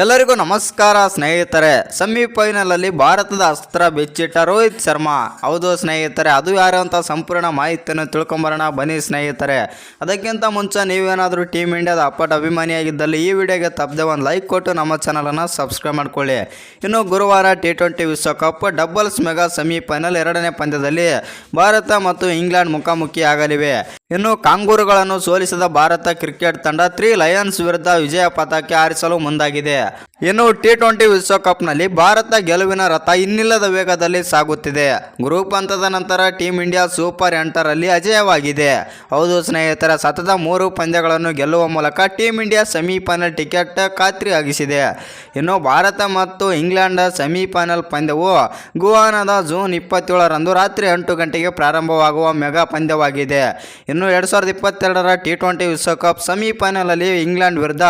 ಎಲ್ಲರಿಗೂ ನಮಸ್ಕಾರ ಸ್ನೇಹಿತರೆ. ಸೆಮಿಫೈನಲಲ್ಲಿ ಭಾರತದ ಅಸ್ತ್ರ ಬೆಚ್ಚಿಟ್ಟ ರೋಹಿತ್ ಶರ್ಮಾ. ಹೌದು ಸ್ನೇಹಿತರೆ, ಅದು ಯಾರು ಅಂತ ಸಂಪೂರ್ಣ ಮಾಹಿತಿಯನ್ನು ತಿಳ್ಕೊಂಬರೋಣ. ಬನ್ನಿ ಸ್ನೇಹಿತರೆ. ಅದಕ್ಕಿಂತ ಮುಂಚೆ ನೀವೇನಾದರೂ ಟೀಮ್ ಇಂಡಿಯಾದ ಅಪ್ಪಟ ಅಭಿಮಾನಿಯಾಗಿದ್ದಲ್ಲಿ ಈ ವಿಡಿಯೋಗೆ ತಪ್ಪದೆ ಒಂದು ಲೈಕ್ ಕೊಟ್ಟು ನಮ್ಮ ಚಾನಲನ್ನು ಸಬ್ಸ್ಕ್ರೈಬ್ ಮಾಡ್ಕೊಳ್ಳಿ. ಇನ್ನು ಗುರುವಾರ ಟಿ ಟ್ವೆಂಟಿ ವಿಶ್ವಕಪ್ ಡಬಲ್ಸ್ ಮೆಗಾ ಸೆಮಿಫೈನಲ್ ಎರಡನೇ ಪಂದ್ಯದಲ್ಲಿ ಭಾರತ ಮತ್ತು ಇಂಗ್ಲೆಂಡ್ ಮುಖಾಮುಖಿ ಆಗಲಿವೆ ಇನ್ನು ಕಾಂಗೂರುಗಳನ್ನು ಸೋಲಿಸಿದ ಭಾರತ ಕ್ರಿಕೆಟ್ ತಂಡ ತ್ರೀ ಲಯನ್ಸ್ ವಿರುದ್ಧ ವಿಜಯ ಪತಾಕೆ ಹಾರಿಸಲು ಮುಂದಾಗಿದೆ. ಇನ್ನು ಟಿ ಟ್ವೆಂಟಿ ವಿಶ್ವಕಪ್ನಲ್ಲಿ ಭಾರತ ಗೆಲುವಿನ ರಥ ಇನ್ನಿಲ್ಲದ ವೇಗದಲ್ಲಿ ಸಾಗುತ್ತಿದೆ. ಗ್ರೂಪ್ ಹಂತದ ನಂತರ ಟೀಮ್ ಇಂಡಿಯಾ ಸೂಪರ್ ಎಂಟರಲ್ಲಿ ಅಜೇಯವಾಗಿದೆ. ಹೌದು ಸ್ನೇಹಿತರ, ಸತತ ಮೂರು ಪಂದ್ಯಗಳನ್ನು ಗೆಲ್ಲುವ ಮೂಲಕ ಟೀಮ್ ಇಂಡಿಯಾ ಸೆಮಿಫೈನಲ್ ಟಿಕೆಟ್ ಖಾತ್ರಿಯಾಗಿಸಿದೆ. ಇನ್ನು ಭಾರತ ಮತ್ತು ಇಂಗ್ಲೆಂಡ್ ಸೆಮಿಫೈನಲ್ ಪಂದ್ಯವು ಗುವಾನದ ಜೂನ್ ಇಪ್ಪತ್ತೇಳರಂದು ರಾತ್ರಿ ಎಂಟು ಗಂಟೆಗೆ ಪ್ರಾರಂಭವಾಗುವ ಮೆಗಾ ಪಂದ್ಯವಾಗಿದೆ. ಇನ್ನು ಎರಡು ಸಾವಿರದ ಇಪ್ಪತ್ತೆರಡರ ಟಿ ಟ್ವೆಂಟಿ ವಿಶ್ವಕಪ್ ಸೆಮಿಫೈನಲಲ್ಲಿ ಇಂಗ್ಲೆಂಡ್ ವಿರುದ್ಧ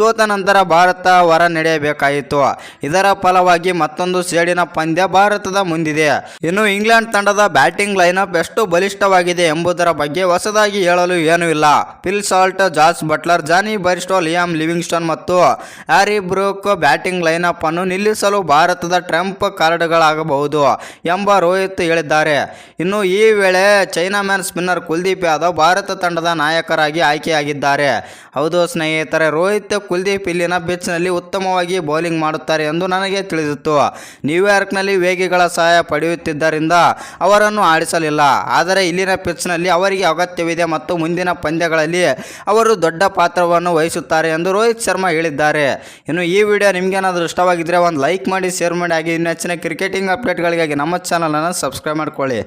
ಸೋತ ನಂತರ ಭಾರತ ಹೊರ ನಡೆಯಬೇಕಾಯಿತು ಇದರ ಫಲವಾಗಿ ಮತ್ತೊಂದು ಸೇಡಿನ ಪಂದ್ಯ ಭಾರತದ ಮುಂದಿದೆ. ಇನ್ನು ಇಂಗ್ಲೆಂಡ್ ತಂಡದ ಬ್ಯಾಟಿಂಗ್ ಲೈನಪ್ ಎಷ್ಟು ಬಲಿಷ್ಠವಾಗಿದೆ ಎಂಬುದರ ಬಗ್ಗೆ ಹೊಸದಾಗಿ ಹೇಳಲು ಏನೂ ಇಲ್ಲ. Phil Salt, George Buttler, Jonny Bairstow, Liam Livingstone ಮತ್ತು ಹ್ಯಾರಿ ಬ್ರೂಕ್ ಬ್ಯಾಟಿಂಗ್ ಲೈನಪ್ ಅನ್ನು ನಿಲ್ಲಿಸಲು ಭಾರತದ ಟ್ರಂಪ್ ಕಾರ್ಡ್ಗಳಾಗಬಹುದು ಎಂಬ ರೋಹಿತ್ ಹೇಳಿದ್ದಾರೆ. ಇನ್ನು ಈ ವೇಳೆ chinaman spinner Kuldeep Yadav ಭಾರತ ತಂಡದ ನಾಯಕರಾಗಿ ಆಯ್ಕೆಯಾಗಿದ್ದಾರೆ. ಹೌದು ಸ್ನೇಹಿತರೆ, ರೋಹಿತ್ ಕುಲ್ದೀಪ್ ಇಲ್ಲಿನ ಪಿಚ್ನಲ್ಲಿ ಉತ್ತಮವಾಗಿ ಬೌಲಿಂಗ್ ಮಾಡುತ್ತಾರೆ ಎಂದು ನನಗೆ ತಿಳಿದಿತ್ತು. ನ್ಯೂಯಾರ್ಕ್ನಲ್ಲಿ ವೇಗಿಗಳ ಸಹಾಯ ಪಡೆಯುತ್ತಿದ್ದರಿಂದ ಅವರನ್ನು ಆಡಿಸಲಿಲ್ಲ. ಆದರೆ ಇಲ್ಲಿನ ಪಿಚ್ನಲ್ಲಿ ಅವರಿಗೆ ಅಗತ್ಯವಿದೆ ಮತ್ತು ಮುಂದಿನ ಪಂದ್ಯಗಳಲ್ಲಿ ಅವರು ದೊಡ್ಡ ಪಾತ್ರವನ್ನು ವಹಿಸುತ್ತಾರೆ ಎಂದು ರೋಹಿತ್ ಶರ್ಮಾ ಹೇಳಿದ್ದಾರೆ. ಇನ್ನು ಈ ವಿಡಿಯೋ ನಿಮಗೇನಾದರೂ ಇಷ್ಟವಾಗಿದ್ದರೆ ಒಂದು ಲೈಕ್ ಮಾಡಿ, ಶೇರ್ ಮಾಡಿ, ಹಾಗೆ ಇನ್ನು ಹೆಚ್ಚಿನ ಕ್ರಿಕೆಟಿಂಗ್ ಅಪ್ಡೇಟ್ಗಳಿಗಾಗಿ ನಮ್ಮ ಚಾನಲನ್ನು ಸಬ್ಸ್ಕ್ರೈಬ್ ಮಾಡ್ಕೊಳ್ಳಿ.